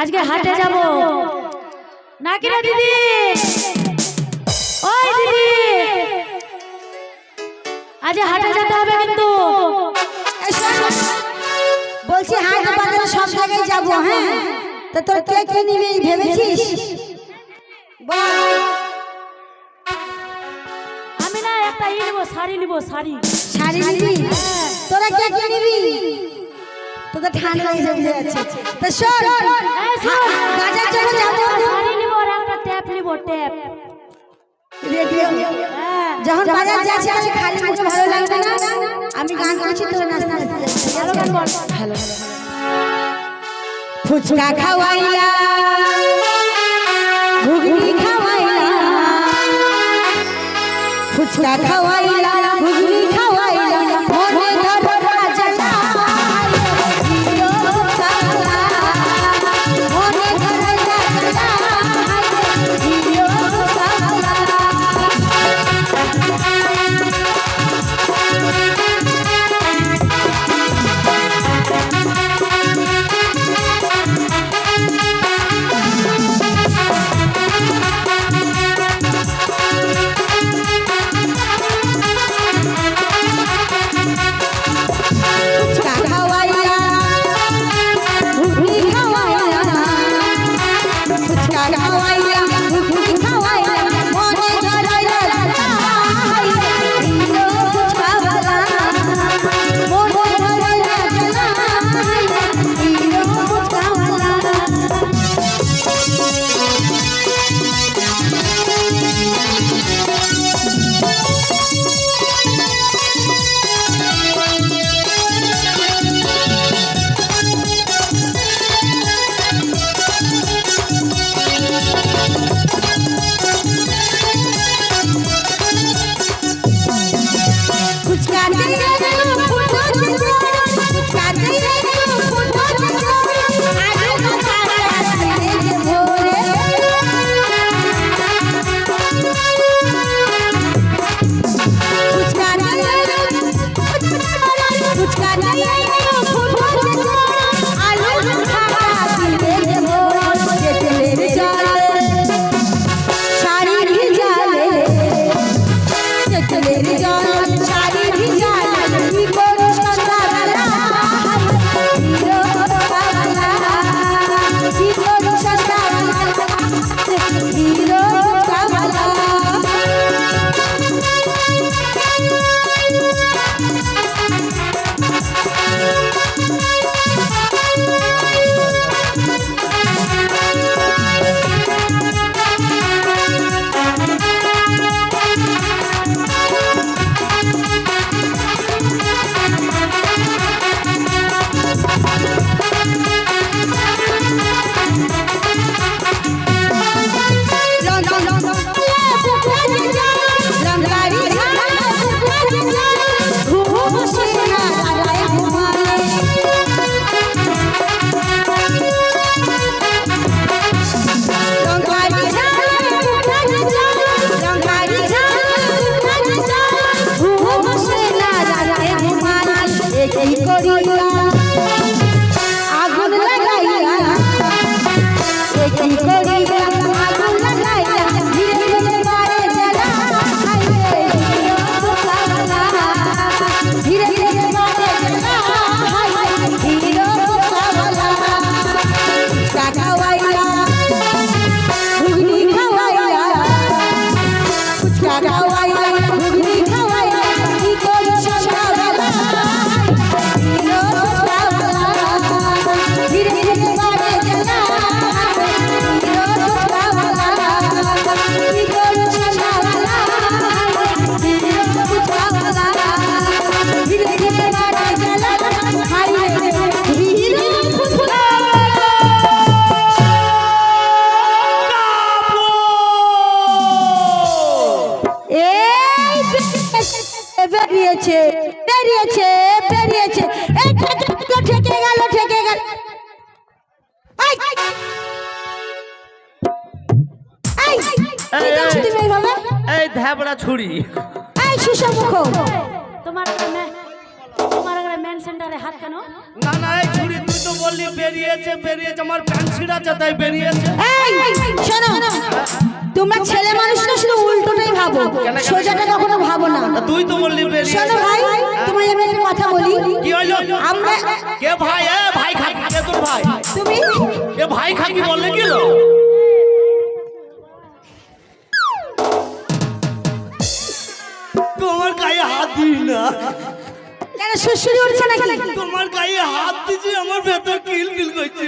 আজকে হাটে যাব। নাকি রে দিদি? ওই দিদি। আজ হাটে যেতে হবে কিন্তু। বলছি হাট বাজারে সব জায়গায় যাব হ্যাঁ? তো তোর কে কে নিবি ভেবেছিস? আমি না একটা ই নেব শাড়ি নেব শাড়ি। শাড়ি নিবি? তোরা কে কে নিবি? তোদের ঠান্ডা লেগে যাচ্ছে তো শোন যাব শাড়ি নিবো আর একটা ট্যাপ নিবো ট্যাপ। হ্যাঁ। যখন বাজার যাচ্ছি আজকে খালি মুখে ভালো লাগবে না? আমি গান করছি তোর নাচতে নাচতে ভালো গান বল ভালো ফুচকা খাওয়াইলা। ঘুগনি খাওয়াইলা। ফুচকা খাওয়াইলা। বেরিয়েছে বেরিয়েছে বেরিয়েছে। এই ঠেকে গেল ঠেকে গেল এই! এই! কি করছ তুমি এইভাবে? এই ধ্যাবড়া ছুরি। এই সুসমুখ তোমার তোমার মেন সেন্টারে হাত কেন? না না এই ছুরি তুই তো বললি বেরিয়েছে বেরিয়েছে আমার প্যান্ট ছিঁড়াছে তাই বেরিয়েছে। এই শোনো তোমরা ছেলে মানুষ না শুধু উল্টোটাই ভাবো। সোজাটা কখনো তুই তো বললি শোনো ভাই তোমায় আমি একটা কথা বলি। কি হইল? আমরা কে ভাই? এ ভাই খাকি কে তোর ভাই? তুমি? এ ভাই খাকি বললে কি হলো? তোমার গায়ে হাত দিই না। কেন সুশ্রী উঠছে নাকি? তোমার গায়ে হাত দিছি আমার ভেতর কিল কিল করছে।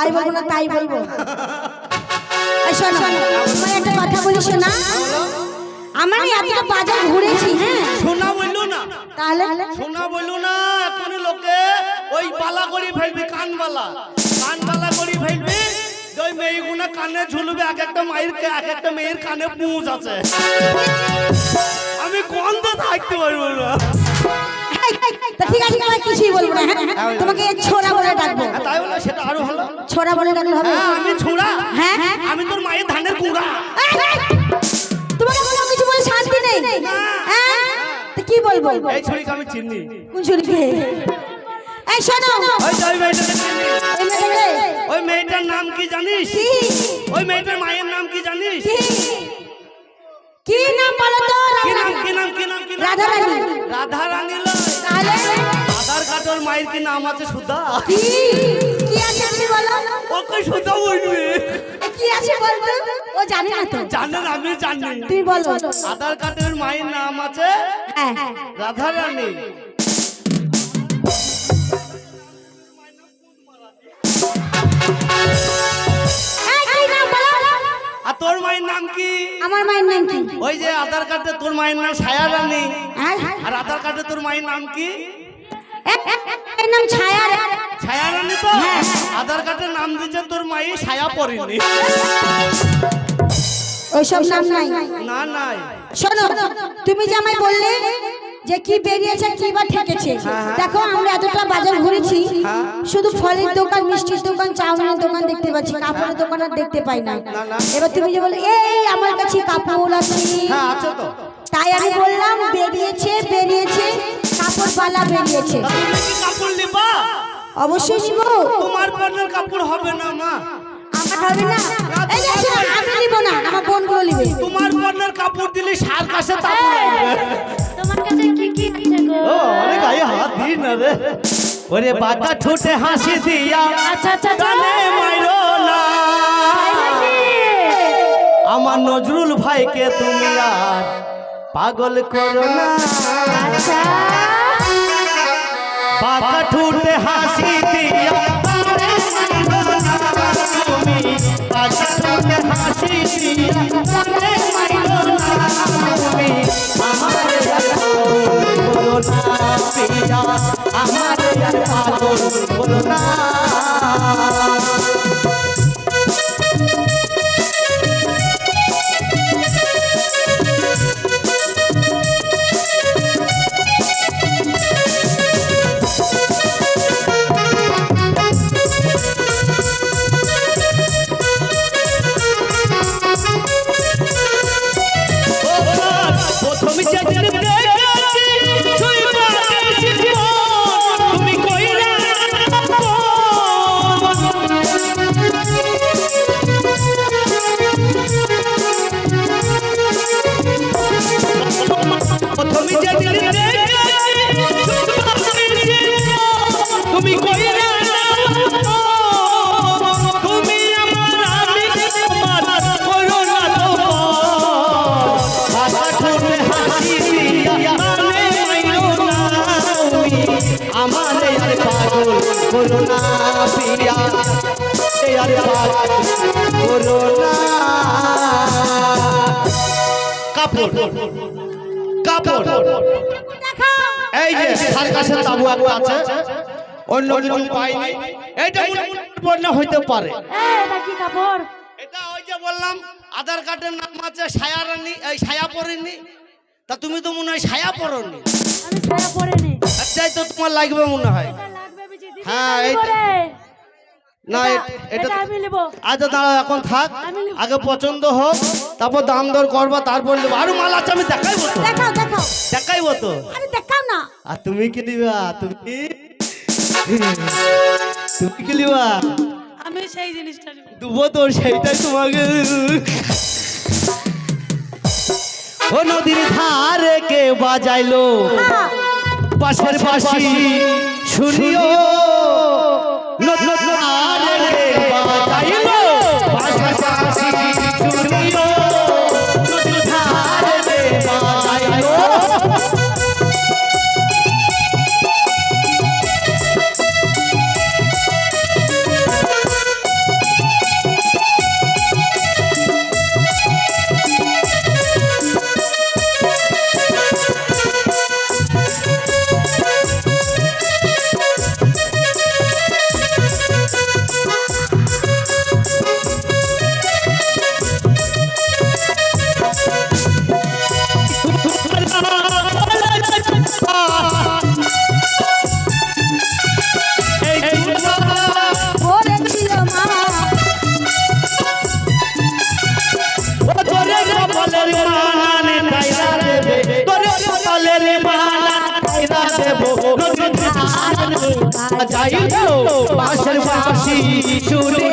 ভাই বলব না তাই বলব? শোনো একটা কথা বলি শোনা? আমার এতটা বাজার ঘুরেছি হ্যাঁ? সোনা বলল না। তাহলে? সোনা বলল না এখন লোকে ওই বালা করি ফেলবি কান বালা। কান বালা করি ফেলবি ওই মেয়েগুনা কানে ঝুলবে এক একটা মায়ের এক একটা মেয়ের কানে পুঁজ আছে। আমি গন্ধ থাকতে পারব না। তা ঠিক আছে তোমায় কিছুই বলব না হ্যাঁ? তোমাকে ছোড়া বলে ডাকবো। হ্যাঁ, তাই বলে সেটা আরও ভালো ছোড়া বলে ডাকলে হবে? হ্যাঁ আমি ছোড়া। হ্যাঁ? আমি তোর মায়ের ধানের কুড়া। এই, এই, তোমাকে কোনো কিছু বলে শান্তি নেই? হ্যাঁ? তা কি বলব? এই ছড়িকে আমি চিনি। কোন ছুরিকে এই শোনো। ওই ওই মেয়েটাকে চিনি এই মেয়েটাকে? ওই মেয়েটার নাম কি জানিস? ওই মেয়েটার মায়ের নাম কি জানিস? কি? নাম বলো তো কি রাধা নাম কি নাম কি নাম রাধা রানী। রাধা রানী কার্ডের মায়ের কি নাম আছে সুধা? কি? কি আছে তুমি বলো? ওকে সুধা বলবে। কি আছে বলতো? ও জানে না তো। জানেন আমি জানি। তুমি বলো। আধার কার্ডের মায়ের নাম আছে হ্যাঁ। রাধা রানী আর তোর মায়ের নাম কি? আমার মায়ের নাম কি? ওই যে আধার কার্ডে তোর মায়ের নাম ছায়া রানী হ্যাঁ। আর আধার কার্ডে তোর মায়ের নাম কি? এর নাম ছায়া। ছায়া রানী তো? আধার কার্ডের নাম দিচ্ছে তোর মাই ছায়া পড়েনি। ওইসব নাম নাই। না নাই। শোনো তুমি যে আমায় বললে যে কি বেরিয়েছে কি বা ঠেকেছে দেখো আমরা এতটা বাজার ঘুরেছি শুধু ফলের দোকান মিষ্টির দোকান চাউমিনের দোকান দেখতে পাচ্ছি কাপড়ের দোকান আর দেখতে পাই না। এবার তুমি যে বলে এই আমার কাছে কাপড় আছে। হ্যাঁ তাই আমি বললাম বেরিয়েছে বেরিয়েছে কাপড় পালা বেরিয়েছে। তুমি কাপড় নিবা অবশ্যই নিব। তোমার পণ্যের কাপড় হবে না মা। আমার হবে না? এই যে আমি নিব না আমার বোনগুলো নিবে। তোমার পণ্যের কাপড় দিলে সার কাছে তাপড় তোমার কাছে কি কি আছে গো? ও অনেক গায়ে হাত দিই না রে। ওরে বাঁকা ঠোঁটে হাসি দিয়া আচ্ছা আচ্ছা আচ্ছা। মাইরো না। আমার নজরুল ভাইকে তুমি আর পাগল করো না। আচ্ছা। ঠুটে হাসি দিয়া তুমি বাঁকা ঠুটে হাসি দিয়া কাপড়। এই যে সার্কাসের তাবু একটা আছে অন্য কিছু পাইনি। হইতে পারে এটা কি কাপড় এটা ওই যে বললাম আধার কার্ডের নাম আছে ছায়া রানী এই ছায়া পড়েনি তা তুমি তো মনে হয় ছায়া পড়নি আমি ছায়া পরে নি তো তোমার লাগবে মনে হয়। হ্যাঁ, এইটা-। না এটা- আচ্ছা দাঁড়াও এখন থাক। আগে পছন্দ হোক তারপর দাম দর করবা তারপর নেব। আরও মাল আছে আমি দেখাইবো তো। দেখাও দেখাও। দেখাইবো তো। আরে দেখাও না। আর তুমি কি নিবা? তুমি তুমি কি নিবা? আমি সেই জিনিসটা নেব। দুবো তো সেইটাই তোমাকে। ও নদীর ধারে কে বাজাইলো। পাশের পাশি শুনিও। ধারে বাসর বাসি বাঁশি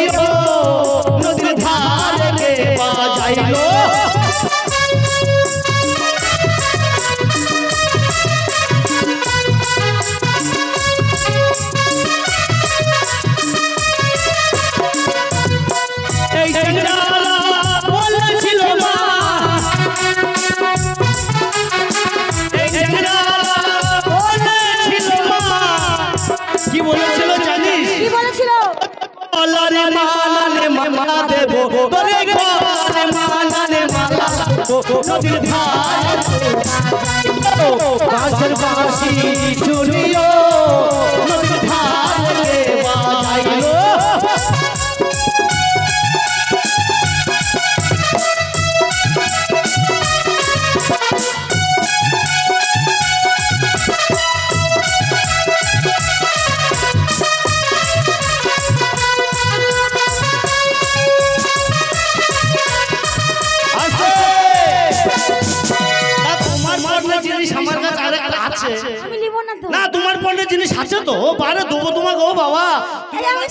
মানানে মালা দেব তোরে গোপালে মানানে মালা নদীর ধারে বাঁশের বাঁশি শুনিও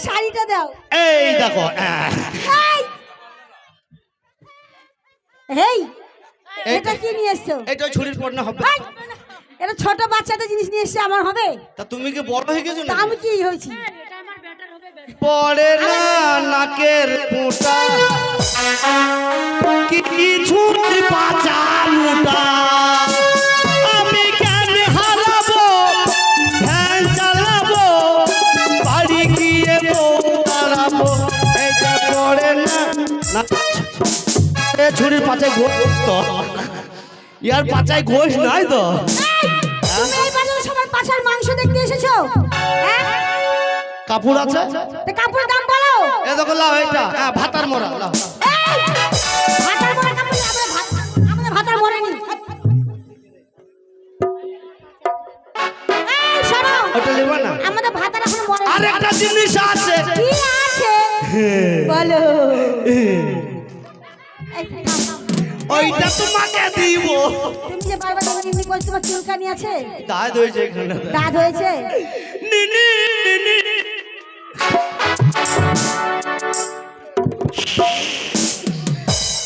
শাড়িটা দাও। এই দেখো এই! এটা কি নিয়ে এসছো? এটা ছুরির পণ্য হবে! এটা ছোট বাচ্চাদের জিনিস নিয়ে এসছে আমার হবে? তা তুমি কি বড় হয়ে গেছো না আমি কি হয়েছি? এটা আমার ব্যাটার হবে better। পড়ে না নাকের পোটা। কি কিছুর পাচা মোটা এ ছুরির পাচায় গোস তো। ইয়ার পাচায় গোস নাই তো। তুমি এই বাজারে সবার পাছার মাংস দেখতে এসেছ? হ্যাঁ? কাপড় আছে? কাপড়ের দাম বলো। এ দেখো লাও এটা হ্যাঁ ভাতার মোড়া। লাও ভাতার মরা কাপড় আমাদের ভাতার মরেনি এই ওটা নেবা না। আমাদের ভাতার এখন মরেনি আরেকটা জিনিস আছে। কি আছে? বলো। এই, থাম, থাম। ওইটা তোমাকে দিব। তুমি যে বারবার তোমার এমনি করছ তোমার চুলকানি আছে? দাঁত হয়েছে দাঁত হয়েছে? নিনি নিনি।